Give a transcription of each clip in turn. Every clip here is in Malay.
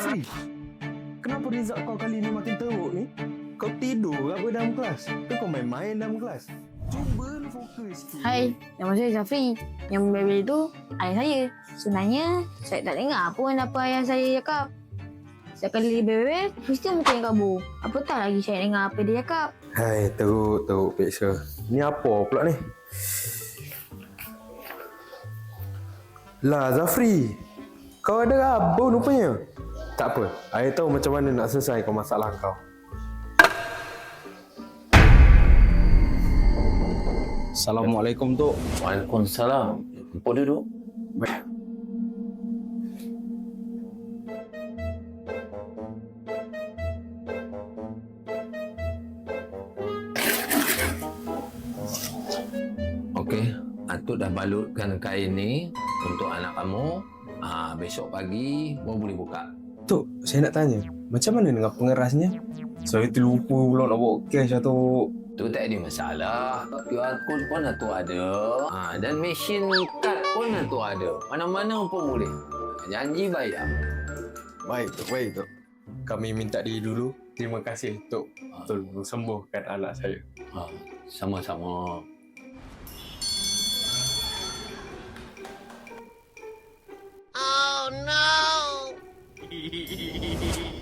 Zafri, kenapa result kau kali ni makin teruk ni? Kau tidur ke apa dalam kelas? Ke kau main-main dalam kelas? Cuba lu fokus sikit. Hai, nama saya Zafri. Yang membeli itu ayah saya. Sebenarnya, saya tak dengar pun apa ayah saya cakap. Setiap kali dia bebel, mesti muka yang kabur. Apa tak lagi saya dengar apa dia cakap. Hai, teruk, teruk peksa. Ni apa pula ni? Lah Zafri, kau ada rabun rupanya. Tak apa, saya tahu macam mana nak selesaikan masalah kau. Assalamualaikum Tok. Waalaikumsalam. Apa duduk? Okey, Atuk dah balutkan kain ni untuk anak kamu. Ah, besok pagi baru boleh buka. Tok, saya nak tanya, macam mana dengan pengerasnya? Saya terlupa pula nak bawa cash atau... Tu tak ada masalah. QR code pun Atuk ada. Ah, dan mesin kad pun Atuk ada. Mana-mana pun boleh. Janji bayar. Baik, Tok, baik, Tok. Kami minta diri dulu. Terima kasih, Tok. Betul, sembuhkan anak saya. Ah, sama-sama. hee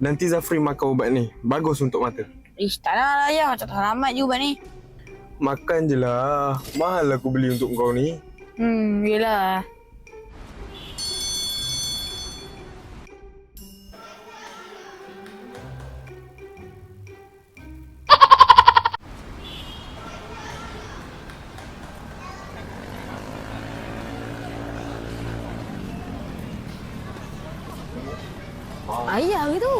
Nanti Zafri makan ubat ni. Bagus untuk mata. Ish, tak lah ayah. Macam selamat juga ni. Makan je lah. Mahal aku beli untuk kau ni. Hmm, yelah. Ke tu?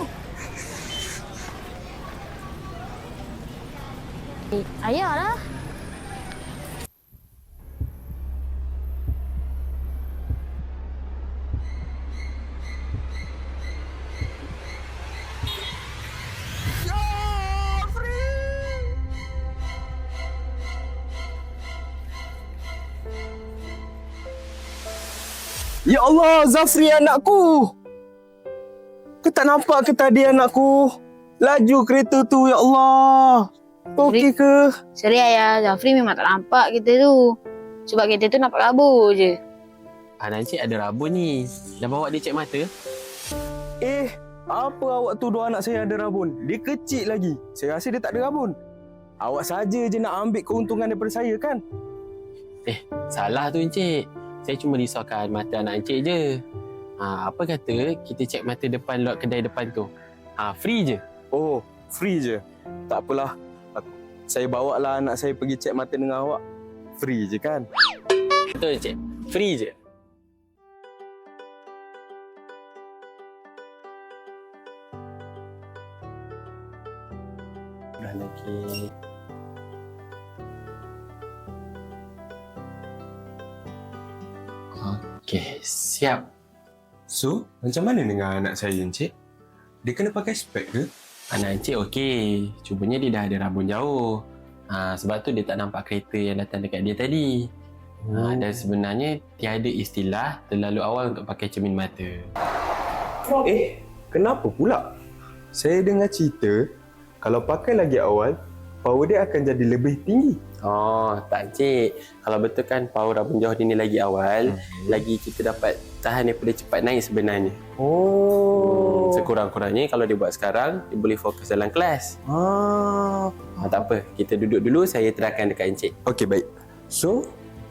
Eh, ayah lah. Ya Allah, Zafri anakku. Kau tak nampak ke tadi anakku? Laju kereta tu, ya Allah. Okey ke? Sorry ayah, Zafri memang tak nampak kita tu. Sebab kita tu nampak kabur je. Anak Encik ada rabun ni. Dah bawa dia cek mata? Eh, apa awak tuduh anak saya ada rabun? Dia kecil lagi. Saya rasa dia tak ada rabun. Awak saja je nak ambil keuntungan daripada saya kan? Salah tu Encik. Saya cuma risaukan mata anak Encik je. Ha, apa kata kita cek mata depan lot kedai depan tu. Ha, free je. Oh, free je. Tak apalah. Aku- Saya bawa lah anak saya pergi cek mata dengan awak. Free je kan? Betul Encik. Free je. Dah lagi. Okey, siap. So, macam mana dengan anak saya, Encik? Dia kena pakai spek ke? Anak Encik okey. Cumanya dia dah ada rabun jauh. Ha, sebab tu dia tak nampak kereta yang datang dekat dia tadi. Ha, dan sebenarnya tiada istilah terlalu awal untuk pakai cermin mata. Eh, kenapa pula? Saya dengar cerita, kalau pakai lagi awal, power dia akan jadi lebih tinggi. Oh, tak Encik. Kalau betul kan power rabun jauh dia ni lagi awal, lagi kita dapat tahan daripada cepat naik sebenarnya. Oh. Sekurang-kurangnya kalau dia buat sekarang, dia boleh fokus dalam kelas. Ah. Ha, tak apa, kita duduk dulu, saya terangkan dekat Encik. Okey, baik. So,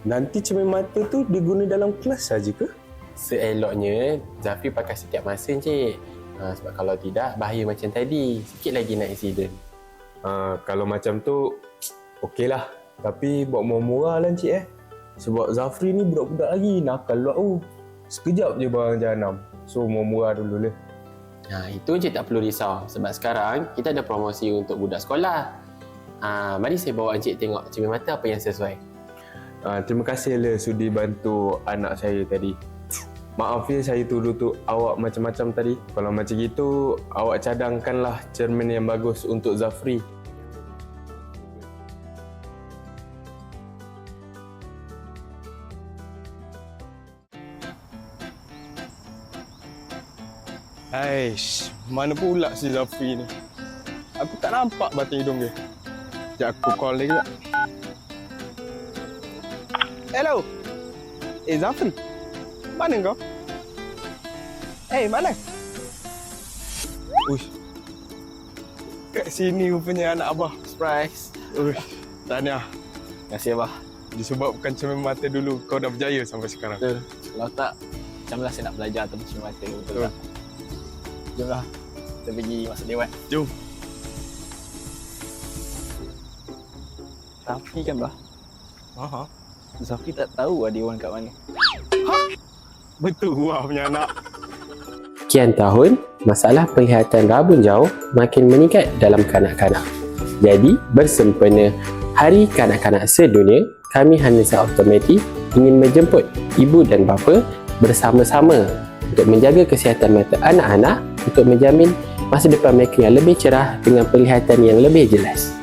nanti cermin mata tu diguna dalam kelas saja ke? Seeloknya Zafri pakai setiap masa Encik. Ha, sebab kalau tidak bahaya macam tadi. Sikit lagi nak accident. Ah, kalau macam tu, okeylah. Tapi buat murah-murah lah Encik eh. Sebab Zafri ni budak-budak lagi, nakal pula tu. Sekejap je barang jahanam. So, murah-murah dulu lah. Ha, itu je tak perlu risau sebab sekarang kita ada promosi untuk budak sekolah. Ha, mari saya bawa encik tengok cermin mata apa yang sesuai. Ah, terima kasih Le sudi bantu anak saya tadi. Maaf ya saya tuduh tu awak macam-macam tadi. Kalau macam gitu, awak cadangkanlah cermin yang bagus untuk Zafri. Aish, mana pula si Zafri ni? Aku tak nampak batang hidung dia. Sekejap aku call dia. Hello. Eh Zafri. Mana kau? Eh mana? Uish. Kat sini rupanya anak abah. Surprise. Uish. Tahniah. Terima kasih Abah. Disebabkan cermin mata dulu kau dah berjaya sampai sekarang. Betul. Kalau tak, macam mana saya nak belajar atas macam mata betul Betul. tak? Jomlah. Kita pergi masuk dewan. Jom. Safi kan bah? Aha. Safi tak tahu ada dewan kat mana. Betul wah punya anak. Sekian tahun, masalah penglihatan rabun jauh makin meningkat dalam kanak-kanak. Jadi, bersempena Hari Kanak-Kanak Sedunia, kami Hanisa Automatic ingin menjemput ibu dan bapa bersama-sama untuk menjaga kesihatan mata anak-anak untuk menjamin masa depan mereka yang lebih cerah dengan penglihatan yang lebih jelas.